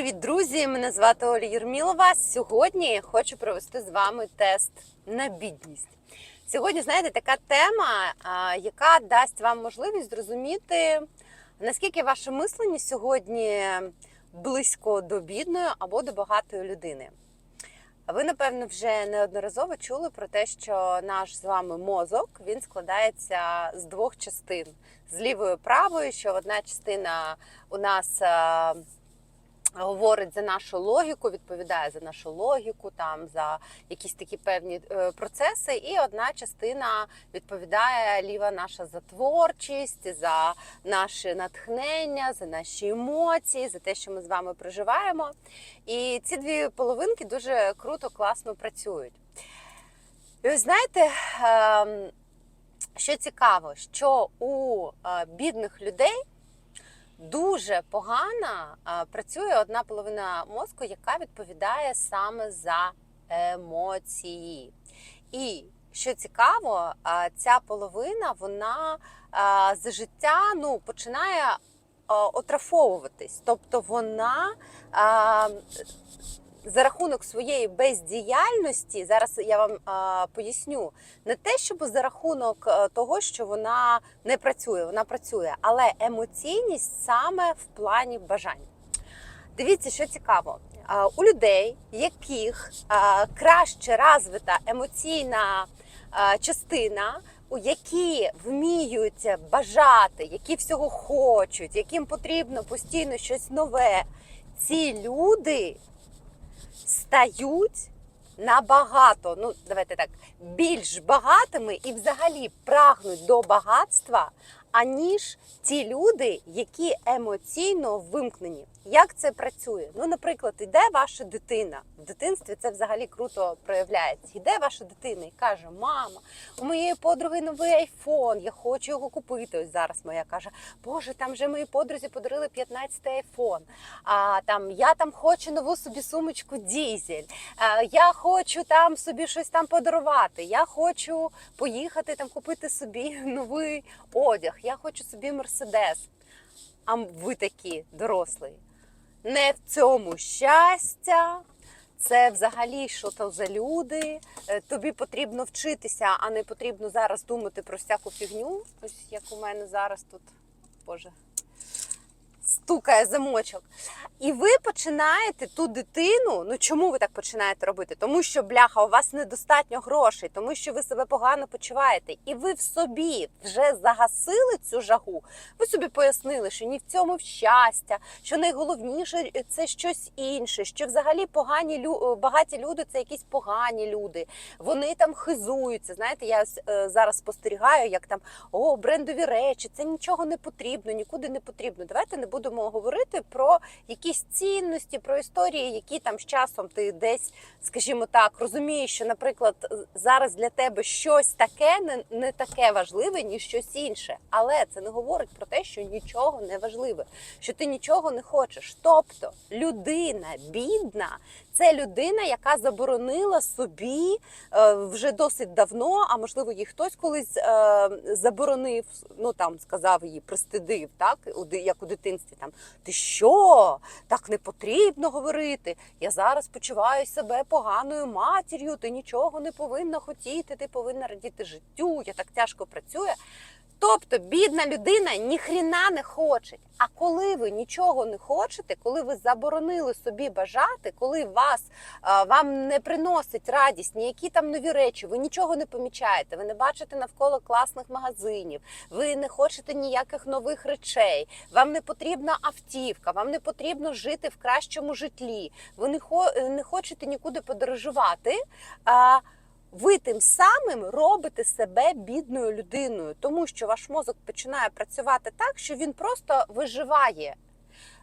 Привіт, друзі! Мене звати Оля Єрмілова. Сьогодні хочу провести з вами тест на бідність. Сьогодні, знаєте, така тема, яка дасть вам можливість зрозуміти, наскільки ваше мислення сьогодні близько до бідної або до багатої людини. Ви, напевно, вже неодноразово чули про те, що наш з вами мозок він складається з двох частин: з лівою правою, що одна частина у нас. Говорить за нашу логіку, відповідає за нашу логіку, там за якісь такі певні е, процеси. І одна частина відповідає ліва наша за творчість, за наше натхнення, за наші емоції, за те, що ми з вами проживаємо. І ці дві половинки дуже круто, класно працюють. І ось знаєте, ем, що цікаво, що у е, бідних людей дуже погано працює одна половина мозку, яка відповідає саме за емоції. І що цікаво, ця половина вона за життя ну, починає отрафовуватись. Тобто вона. За рахунок своєї бездіяльності, зараз я вам а, поясню, не те, щоб за рахунок того, що вона не працює, вона працює, але емоційність саме в плані бажань. Дивіться, що цікаво. У людей, яких краще розвита емоційна частина, у які вміють бажати, які всього хочуть, яким потрібно постійно щось нове, ці люди стають набагато, ну давайте так, більш багатими і взагалі прагнуть до багатства, аніж ті люди, які емоційно вимкнені. Як це працює? Ну, наприклад, іде ваша дитина. В дитинстві це взагалі круто проявляється. Іде ваша дитина і каже: Мама, у моєї подруги новий айфон, я хочу його купити. Ось зараз моя каже: Боже, там вже моїй подрузі подарили 15-й айфон. А там я там хочу нову собі сумочку дізель. А, я хочу там собі щось там подарувати. Я хочу поїхати там купити собі новий одяг. Я хочу собі мерседес. А ви такі дорослі. Не в цьому щастя. Це взагалі що то за люди. Е, Тобі потрібно вчитися, а не потрібно зараз думати про всяку фігню. Ось як у мене зараз тут, боже, стукає замочок. І ви починаєте ту дитину. Ну чому ви так починаєте робити? Тому що бляха, у вас недостатньо грошей, тому що ви себе погано почуваєте, і ви в собі вже загасили цю жагу. Ви собі пояснили, що ні в цьому щастя, що найголовніше це щось інше, що взагалі погані лю- багаті люди це якісь погані люди. Вони там хизуються. Знаєте, я е, зараз спостерігаю, як там о, брендові речі, це нічого не потрібно, нікуди не потрібно. Давайте не будемо говорити про якісь цінності, про історії, які там з часом ти десь, скажімо так, розумієш, що, наприклад, зараз для тебе щось таке не, не таке важливе, ніж щось інше. Але це не говорить про те, що нічого не важливе, що ти нічого не хочеш. Тобто людина бідна. Це людина, яка заборонила собі е, вже досить давно, а можливо, їй хтось колись е, заборонив, ну там сказав їй, пристидив, так як у дитинстві. Там ти що? Так не потрібно говорити. Я зараз почуваю себе поганою матір'ю. Ти нічого не повинна хотіти, ти повинна радіти життю. Я так тяжко працюю. Тобто бідна людина ніхріна не хоче. А коли ви нічого не хочете, коли ви заборонили собі бажати, коли вас вам не приносить радість, ніякі там нові речі, ви нічого не помічаєте, ви не бачите навколо класних магазинів, ви не хочете ніяких нових речей, вам не потрібна автівка, вам не потрібно жити в кращому житлі, ви не, хо, не хочете нікуди подорожувати. Ви тим самим робите себе бідною людиною, тому що ваш мозок починає працювати так, що він просто виживає.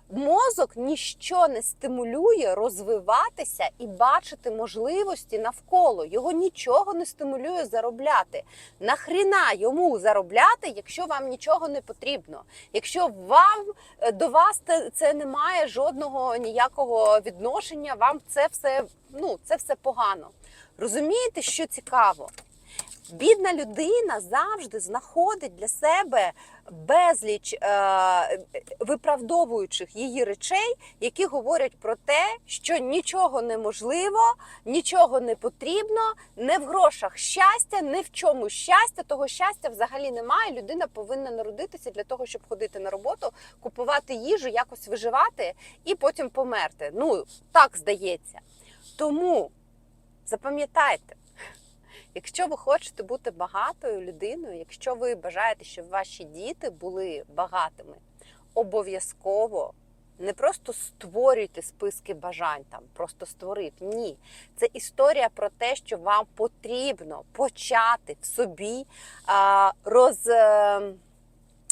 Мозок ніщо не стимулює розвиватися і бачити можливості навколо. Його нічого не стимулює заробляти. Нахріна йому заробляти, якщо вам нічого не потрібно. Якщо вам е, до вас це не має жодного ніякого відношення, вам це все ну це все погано. Розумієте, що цікаво? Бідна людина завжди знаходить для себе безліч е, виправдовуючих її речей, які говорять про те, що нічого неможливо, нічого не потрібно, не в грошах щастя, не в чому щастя. Того щастя взагалі немає. Людина повинна народитися для того, щоб ходити на роботу, купувати їжу, якось виживати і потім померти. Ну так здається. Тому запам'ятайте. Якщо ви хочете бути багатою людиною, якщо ви бажаєте, щоб ваші діти були багатими, обов'язково не просто створюйте списки бажань, там просто створив. Ні, це історія про те, що вам потрібно почати в собі а, роз, е,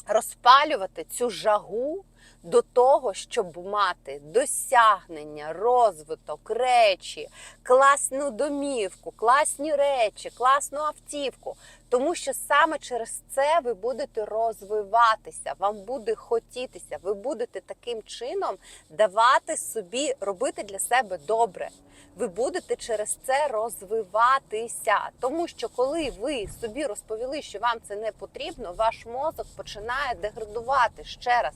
розпалювати цю жагу до того, щоб мати досягнення, розвиток, речі, класну домівку, класні речі, класну автівку. Тому що саме через це ви будете розвиватися, вам буде хотітися, ви будете таким чином давати собі робити для себе добре. Ви будете через це розвиватися. Тому що коли ви собі розповіли, що вам це не потрібно, ваш мозок починає деградувати ще раз.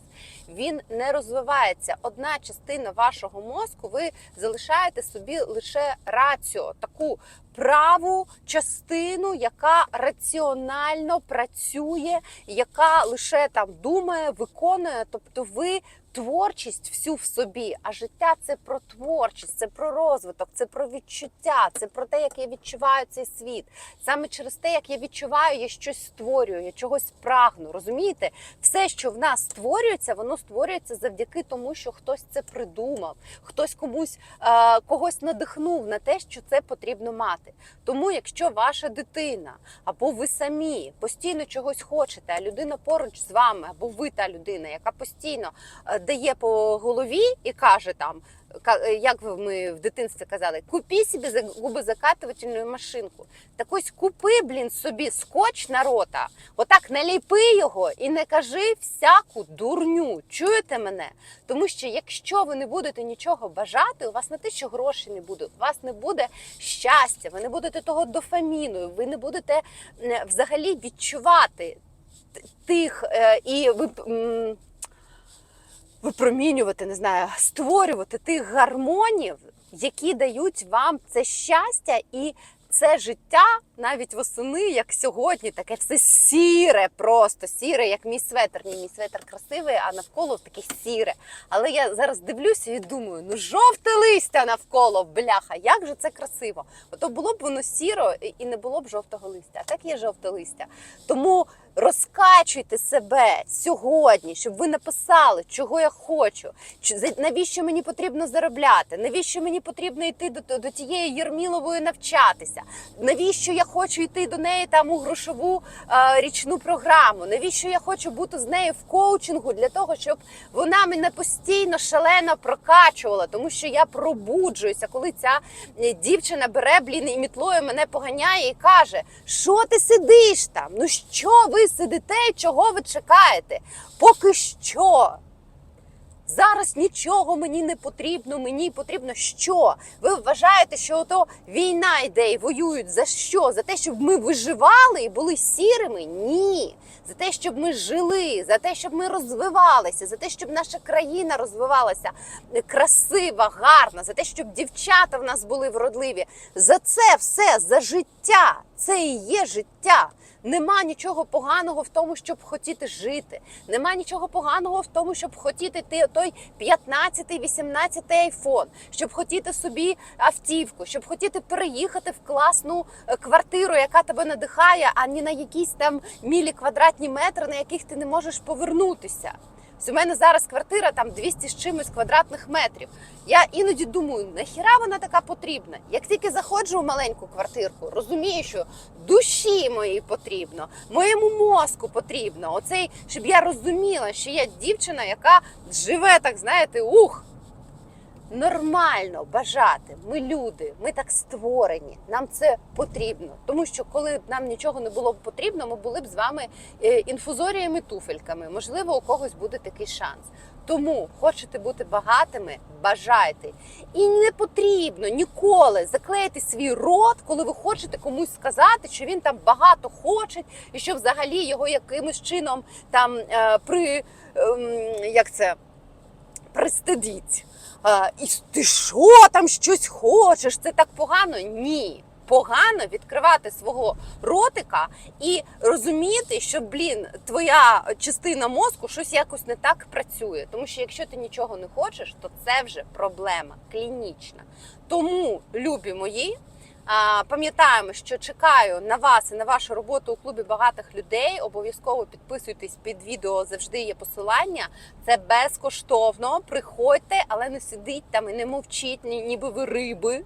Він не розвивається. Одна частина вашого мозку ви залишаєте собі лише раціо, таку праву частину, яка раціонально працює, яка лише там думає, виконує. Тобто ви творчість всю в собі, а життя це про творчість, це про розвиток, це про відчуття, це про те, як я відчуваю цей світ. Саме через те, як я відчуваю, я щось створюю, я чогось прагну. Розумієте, все, що в нас створюється, воно створюється завдяки тому, що хтось це придумав, хтось комусь е, когось надихнув на те, що це потрібно мати. Тому, якщо ваша дитина або ви самі постійно чогось хочете, а людина поруч з вами, або ви та людина, яка постійно е, дає по голові і каже там. е, Як ми в дитинстві казали, купи собі за губозакатувальну машинку. Так ось купи, блін, собі скотч на рота, отак наліпи його і не кажи всяку дурню. Чуєте мене? Тому що якщо ви не будете нічого бажати, у вас не те, що грошей не буде, у вас не буде щастя, ви не будете того дофаміну, ви не будете взагалі відчувати тих е, і ви. Випромінювати, не знаю, створювати тих гармонів, які дають вам це щастя і це життя навіть восени, як сьогодні, таке все сіре, просто сіре, як мій светр. Ні, мій светр красивий, а навколо таке сіре. Але я зараз дивлюся і думаю, ну жовте листя навколо, бляха, як же це красиво. Ото було б воно сіро і не було б жовтого листя. А так є жовте листя. Тому розкачуйте себе сьогодні, щоб ви написали, чого я хочу, навіщо мені потрібно заробляти, навіщо мені потрібно йти до, до тієї Єрмілової навчатися, навіщо я хочу йти до неї там у грошову е, річну програму, навіщо я хочу бути з нею в коучингу для того, щоб вона мене постійно шалено прокачувала, тому що я пробуджуюся, коли ця е, дівчина бере блін і мітлою мене поганяє і каже: що ти сидиш там? Ну що ви сидите? Чого ви чекаєте? Поки що. Зараз нічого мені не потрібно. Мені потрібно що? Ви вважаєте, що ото війна йде і воюють за що? За те, щоб ми виживали і були сірими? Ні. За те, щоб ми жили, за те, щоб ми розвивалися, за те, щоб наша країна розвивалася красива, гарна, за те, щоб дівчата в нас були вродливі. За це все, за життя. Це і є життя. Нема нічого поганого в тому, щоб хотіти жити. Нема нічого поганого в тому, щоб хотіти ти той 15-й, 18-й айфон, щоб хотіти собі автівку, щоб хотіти переїхати в класну е, квартиру, яка тебе надихає, а не на якісь там мілі квадратні метри, на яких ти не можеш повернутися. У мене зараз квартира там 200 з чимось квадратних метрів. Я іноді думаю, нахіра вона така потрібна. Як тільки заходжу у маленьку квартирку, розумію, що душі моїй потрібно, моєму мозку потрібно. Оцей, щоб я розуміла, що я дівчина, яка живе, так знаєте, ух. Нормально бажати. Ми люди, ми так створені. Нам це потрібно. Тому що коли б нам нічого не було б потрібно, ми були б з вами е, інфузоріями, туфельками. Можливо, у когось буде такий шанс. Тому хочете бути багатими, бажайте. І не потрібно ніколи заклеїти свій рот, коли ви хочете комусь сказати, що він там багато хоче, і що взагалі його якимось чином там е, при ем, як це пристидіть. І ти що там щось хочеш? Це так погано? Ні. Погано відкривати свого ротика і розуміти, що блін, твоя частина мозку щось якось не так працює. Тому що якщо ти нічого не хочеш, то це вже проблема клінічна. Тому, любі мої, пам'ятаємо, що чекаю на вас і на вашу роботу у клубі багатих людей. Обов'язково підписуйтесь під відео. Завжди є посилання. Це безкоштовно. Приходьте, але не сидіть там і не мовчіть, ніби ви риби.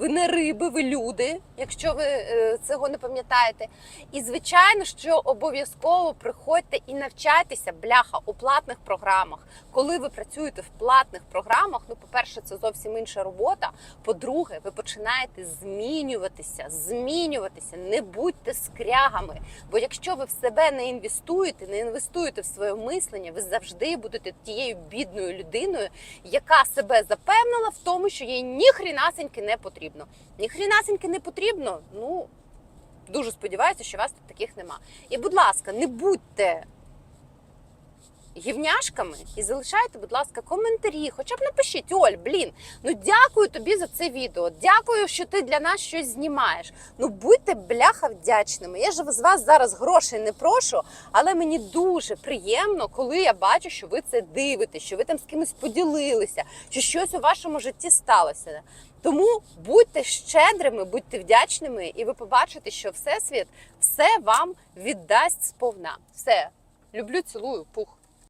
Ви не риби, ви люди, якщо ви е, цього не пам'ятаєте. І звичайно, що обов'язково приходьте і навчайтеся бляха у платних програмах. Коли ви працюєте в платних програмах, ну, по-перше, це зовсім інша робота. По-друге, ви починаєте змінюватися, змінюватися, не будьте скрягами. Бо якщо ви в себе не інвестуєте, не інвестуєте в своє мислення, ви завжди будете тією бідною людиною, яка себе запевнила в тому, що їй ніхрінасеньки не потрібно. Ніхрінасеньки не потрібно. Ну дуже сподіваюся, що вас тут таких нема. І, будь ласка, не будьте гівняшками і залишайте, будь ласка, коментарі. Хоча б напишіть, Оль, блін, ну дякую тобі за це відео. Дякую, що ти для нас щось знімаєш. Ну будьте бляха вдячними. Я ж з вас зараз грошей не прошу, але мені дуже приємно, коли я бачу, що ви це дивитесь, що ви там з кимось поділилися, що щось у вашому житті сталося. Тому будьте щедрими, будьте вдячними, і ви побачите, що Всесвіт все вам віддасть сповна. Все, люблю, цілую, пух.